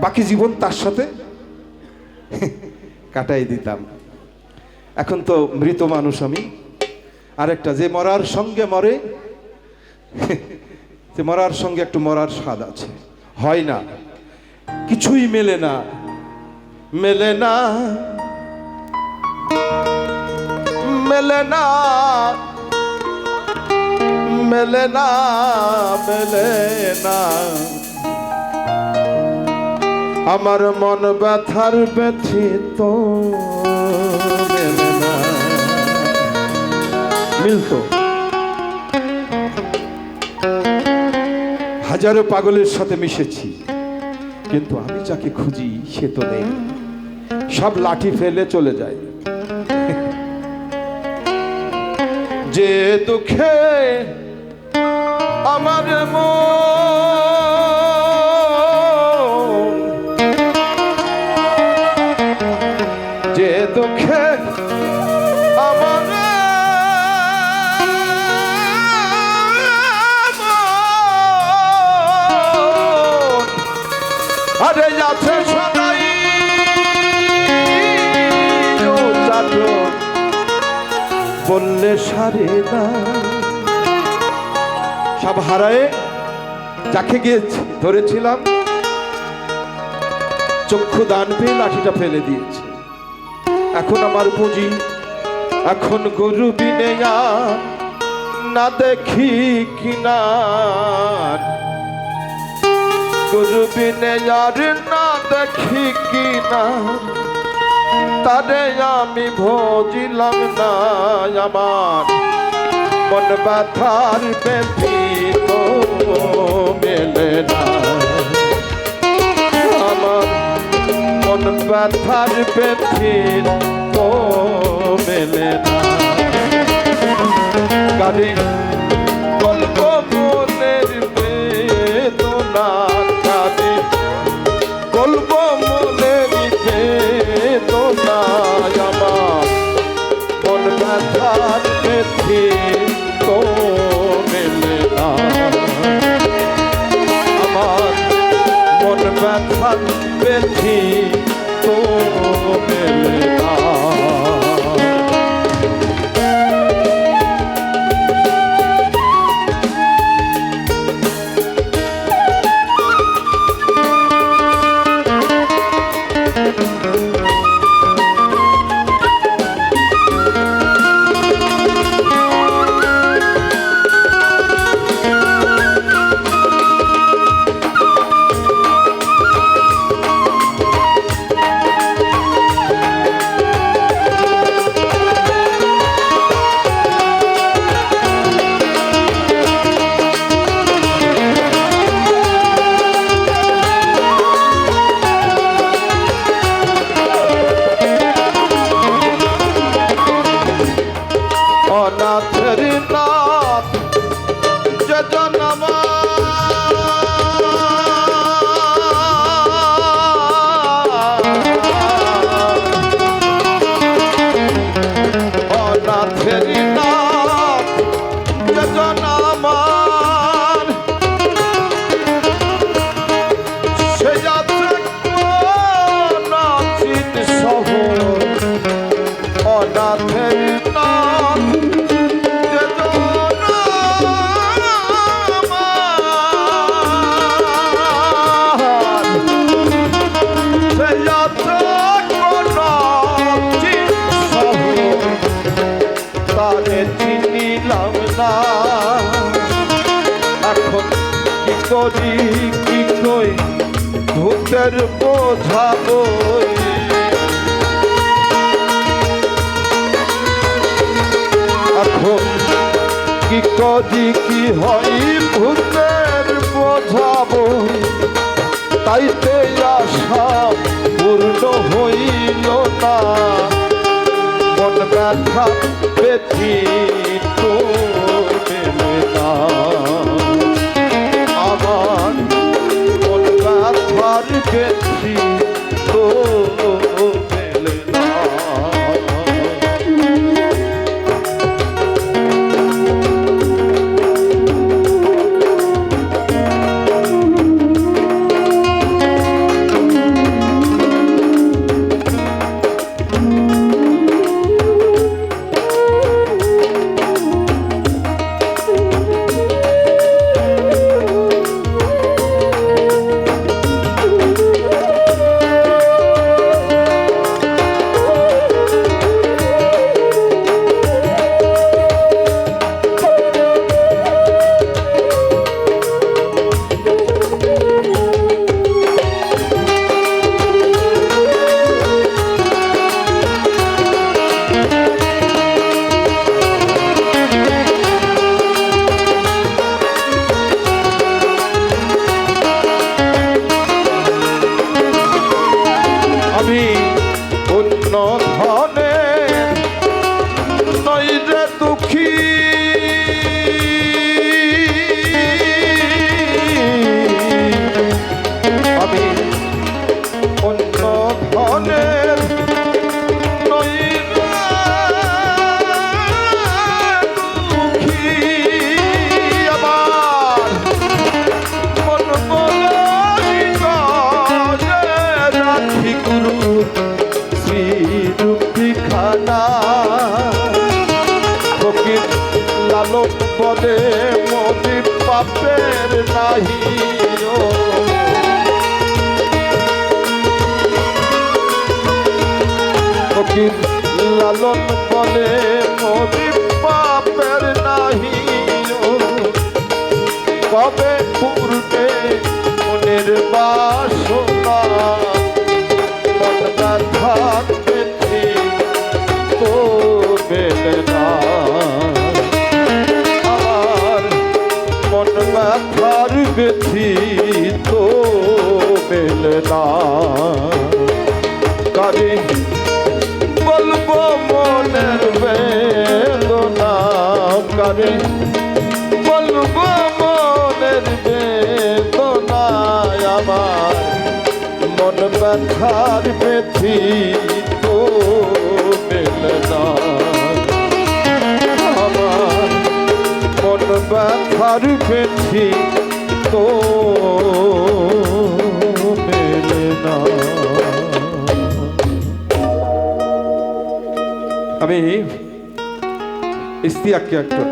বাকি জীবন তার সাথে কাটাই দিতাম। এখন তো মৃত মানুষ আমি। আরেকটা, যে মরার সঙ্গে মরে, যে মরার সঙ্গে একটু মরার স্বাদ আছে। হয় না। কিছুই মেলে না। মেলে না। মেলে না। মেলে না। মেলে না। আমার মন ব্যথার ব্যথিত হাজারো পাগলের সাথে মিশেছি, কিন্তু আমি যাকে খুঁজি সে তো নেই। সব লাঠি ফেলে চলে যায়। যে দুঃখে আমার মন বললে সারে না। সব হারায়ে যাকে গিয়ে ধরেছিলাম, চক্ষু দান পেয়ে লাঠিটা ফেলে দিয়েছে। এখন আমার পুঁজি এখন গরু বিনে না দেখি কিনার বিনে আর না দেখি কিনার তারে আমি ভজিলাম না আমার। মন ব্যথার বেশি তো মেলে না। আমার মন ব্যথার বেশি তো মেলে না। গাড়ি অনাথের নাথ যজনমা অনাথের নাথ যজনমার সে যাত্রা নাচিত শহর। অনাথের ভূতের বোঝাবই এখন কি করি, কি হয়, ভূতের বোঝাবো। তাইতে আশা পূর্ণ হইল না। মন ব্যথা বেথি তো না। সখীর লালন বলে মরি পাপের নাহি কবে পূর্ণে মনের বাসনা? মন বেছি তো বেলে না। কারে বলব মনের বেদনা। কারে বলব মনের বেদনায় আমার মন মেলে না। ব্যথার বেথি তো আমি ইস্তিয়াককে একটা